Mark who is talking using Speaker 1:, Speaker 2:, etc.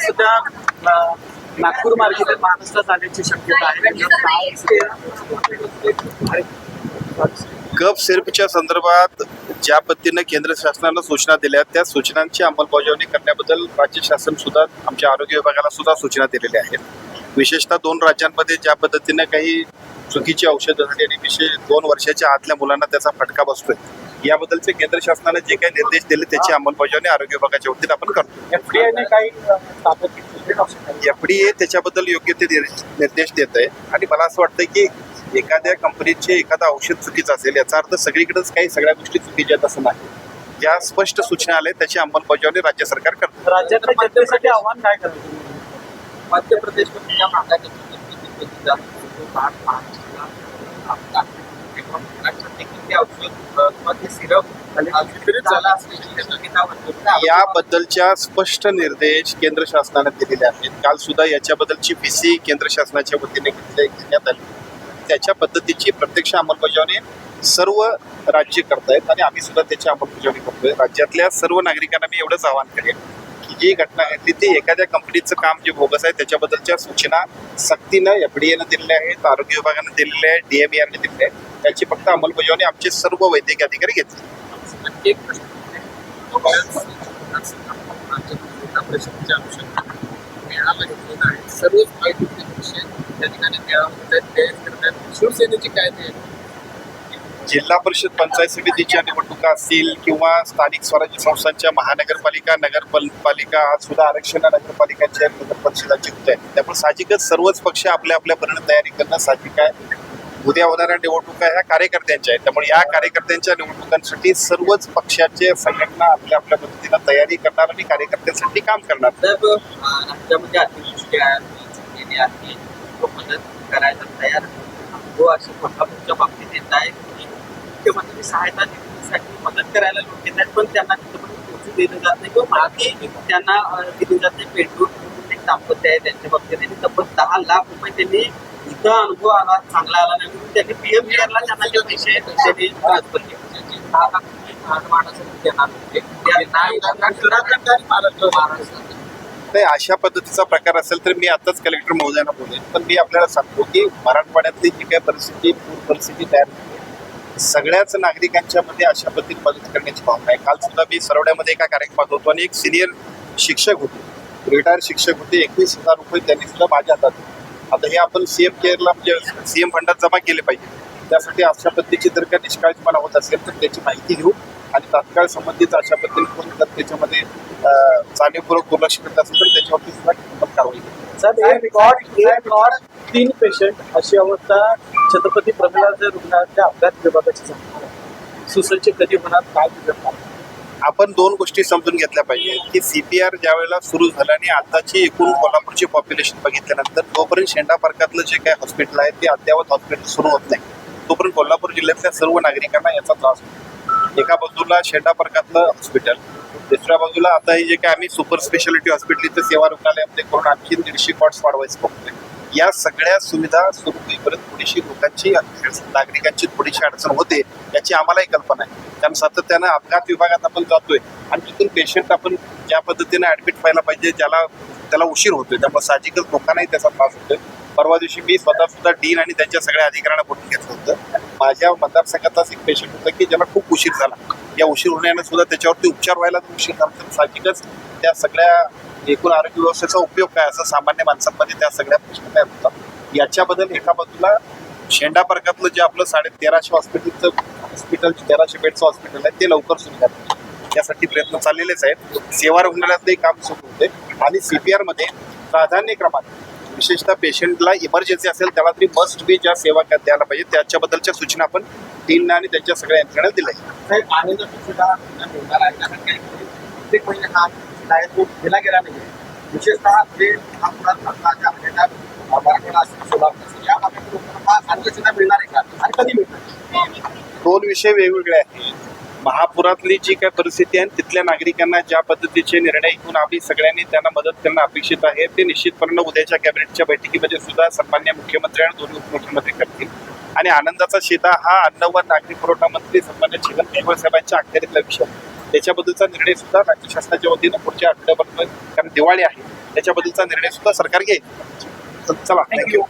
Speaker 1: सध्या नागपूर मार्गे महाराष्ट्रात आल्याची शक्यता आहे.
Speaker 2: कप सिरपच्या संदर्भात ज्या पद्धतीनं केंद्र शासनानं सूचना दिल्या त्या सूचनांची अंमलबजावणी करण्याबद्दल राज्य शासन सुद्धा आमच्या आरोग्य विभागाला सुद्धा सूचना दिलेल्या आहेत. विशेषतः दोन राज्यांमध्ये ज्या पद्धतीनं काही चुकीची औषधं झाली आणि विशेष दोन वर्षाच्या आतल्या मुलांना त्याचा फटका बसतोय याबद्दलचे केंद्र शासनाने जे काही निर्देश दिले त्याची अंमलबजावणी आरोग्य विभागाच्या वतीने आपण करतो.
Speaker 1: काही.
Speaker 2: एफडीए त्याच्याबद्दल योग्य ते निर- निर्देश देत आहे. आणि मला असं वाटतं की एखाद्या कंपनीचे एखादं औषध चुकीचं असेल याचा अर्थ सगळीकडेच काही सगळ्या गोष्टी चुकीच्या आहेत असं नाही. ज्या स्पष्ट सूचना आल्या त्याची अंमलबजावणी राज्य सरकार करतं.
Speaker 1: राज्यातल्या जनतेसाठी आव्हान काय?
Speaker 3: मध्य प्रदेशमध्ये ज्या भागात किती जात होतो, भाग महाराष्ट्राला आपला किंवा महाराष्ट्रात देखील ते औषध सिरप वाटते.
Speaker 2: याबद्दलच्या स्पष्ट निर्देश केंद्र शासनाने दिलेले आहेत. काल सुद्धा याच्याबद्दलची व्हीसी केंद्र शासनाच्या वतीने घेण्यात आली. त्याच्या पद्धतीची प्रत्यक्ष अंमलबजावणी सर्व राज्य करतायत आणि आम्ही सुद्धा त्याची अंमलबजावणी करतोय. राज्यातल्या सर्व नागरिकांना मी एवढंच आवाहन करेन की जी घटना घडली ती एखाद्या कंपनीचं काम जे बोगस आहे त्याच्याबद्दलच्या सूचना सक्तीनं एफडीएनं दिलेल्या आहेत आरोग्य विभागानं दिलेल्या आहेत डीएमईआरने दिलेल्या आहेत. त्याची फक्त अंमलबजावणी आमचे सर्व वैद्यकीय अधिकारी घेतले.
Speaker 3: एक प्रश्न जिल्हा मेळावा घेतलेला आहे सर्वच विषय त्या ठिकाणी मेळावा शिवसेनेची काय तयारी
Speaker 2: जिल्हा परिषद पंचायत समितीच्या निवडणुका असतील किंवा स्थानिक स्वराज्य संस्थांच्या महानगरपालिका नगरपालिका आज सुद्धा आरक्षण नगरपालिकांच्या नगर परिषदाची होत आहे त्यामुळे साहजिकच सर्वच पक्ष आपल्या आपल्यापर्यंत तयारी करणं साहजिक आहे. उद्या होणाऱ्या निवडणुका ह्या कार्यकर्त्यांच्या आहेत. त्यामुळे या कार्यकर्त्यांच्या निवडणुकांसाठी सर्वच पक्षाचे संघटना आपल्या आपल्या पद्धतीनं तयारी करणार आणि कार्यकर्त्यांसाठी काम करणार.
Speaker 3: साहेब अ, राज्यामध्ये आहे तो मदत करायला तयार हो अशी कोल्हापूरच्या बाबतीत येत आहे की मुख्यमंत्री सहायता निधीसाठी मदत करायला लोक येत आहेत पण त्यांना तिथपर्यंत पोहोचू दिलं जात नाही किंवा माहिती त्यांना दिली जात नाही. पेट्रोल एक दाम्पत्य आहे त्यांच्या बाबतीत त्यांनी तब्बल दहा लाख रुपये त्यांनी इथं अनुभव आला चांगला आला नाही. त्यांनी पीएम केअरला त्यांना जे पैसे त्यांनी ट्रान्सफर केले.
Speaker 2: नाही अशा पद्धतीचा प्रकार असेल तर मी आताच कलेक्टर महोदयांना बोलेन. पण मी आपल्याला सांगतो की मराठवाड्यातली जी काही परिस्थिती पूर परिस्थिती तयार झाली सगळ्याच नागरिकांच्या मध्ये अशा पद्धतीने मदत करण्याची भावना आहे. काल सुद्धा मी सरवड्यामध्ये एका कार्यक्रमात होतो आणि एक सिनियर शिक्षक होते. रिटायर शिक्षक होते. एकवीस हजार रुपये त्यांनी सुद्धा माझ्या हातात आता हे आपण सीएम केअरला म्हणजे सीएम फंडात जमा केले पाहिजे. त्यासाठी अशा पद्धतीची जर का निष्काळजीपणा होत असेल तर त्याची माहिती घेऊ आणि तात्काळ संबंधित अशा पद्धतीने कोणी जर त्याच्यामध्ये जाणीवपूर्वक दुर्लक्ष करत असेल तर त्याच्यावरती सुद्धा किंमत कारवाई करू.
Speaker 1: तीन पेशंट अशी अवस्था छत्रपती प्रमिलाज रुग्णालयाच्या अपघात विभागाची झाली. सुसज्ज कधी होणार काय करणार?
Speaker 2: आपण दोन गोष्टी समजून घेतल्या पाहिजे. की सी पी आर ज्या वेळेला सुरू झालं आणि आताची एकूण कोल्हापूरची पॉप्युलेशन बघितल्यानंतर तोपर्यंत शेंडा पार्कातलं जे काही हॉस्पिटल आहे ते अद्यावत हॉस्पिटल सुरू होत नाही. तोपर्यंत कोल्हापूर जिल्ह्यातल्या सर्व नागरिकांना याचा त्रास होतो. एका बाजूला शेंडा पार्कातलं हॉस्पिटल दुसऱ्या बाजूला आता हे जे काय आम्ही सुपर स्पेशालिटी हॉस्पिटल इथं सेवा रुग्णालयामध्ये करून आणखी दीडशे कॉट्स वाढवायचं बघतोय. या सगळ्या सुविधा सुरू होईपर्यंत थोडीशी लोकांची नागरिकांची थोडीशी अडचण होते. याची आम्हालाही कल्पना आहे. कारण सातत्यानं अपघात विभागात आपण जातोय आणि तिथून पेशंट आपण ज्या पद्धतीने ऍडमिट व्हायला पाहिजे ज्याला त्याला उशीर होतोय. त्यामुळे साहजिकच लोकांनाही त्याचा त्रास होतोय. परवा दिवशी मी स्वतः सुद्धा डीन आणि त्यांच्या सगळ्या अधिकाऱ्यांना बोलून घेतलं होतं. माझ्या मतदारसंघातलाच एक पेशंट होता की ज्याला खूप उशीर झाला. या उशीर होण्याने सुद्धा त्याच्यावरती उपचार व्हायला उशीर झाला. तर साहजिकच त्या सगळ्या एकूण आरोग्य व्यवस्थेचा उपयोग काय? असं सामान्य माणसांमध्ये त्या सगळ्या प्रश्न काय होतात? याच्याबद्दल एका बाजूला शेंडा पार्कातलं जे आपलं साडे तेराशे हॉस्पिटलचं हॉस्पिटल तेराशे बेडचं हॉस्पिटल आहे ते लवकर सुरू झालं. त्यासाठी प्रयत्न चाललेलेच आहेत. सेवा रुग्णालयातलंही काम सुरू होते. आणि सीपीआरमध्ये प्राधान्य क्रमांक विशेषतः पेशंटला इमर्जन्सी असेल त्याला तरी मस्ट बी ज्या सेवा द्यायला पाहिजे त्याच्याबद्दलच्या सूचना आपण टीमने आणि त्यांच्या सगळ्या यंत्रणा दिल्या
Speaker 3: काय विशेषतः मिळणार आहे का? आणि कधी मिळणार?
Speaker 2: दोन विषय वेगवेगळे आहेत. महापुरातली जी काय परिस्थिती आहे तिथल्या नागरिकांना ज्या पद्धतीचे निर्णय घेऊन आम्ही सगळ्यांनी त्यांना मदत करणं अपेक्षित आहे ते निश्चितपणे उद्याच्या कॅबिनेटच्या बैठकीमध्ये सुद्धा सन्मान्य मुख्यमंत्री आणि दोन्ही उपमुख्यमंत्री करतील. आणि आनंदाचा शेता हा अन्न व नागरी पुरवठा मंत्री सन्मान्य छगन भुजबळ साहेबांच्या अखत्यारीतला विषय. त्याच्याबद्दलचा निर्णय सुद्धा राज्य शासनाच्या वतीनं पुढच्या आठवड्यापर्यंत कारण दिवाळी आहे त्याच्याबद्दलचा निर्णय सुद्धा सरकार घेईल. चला थँक्यू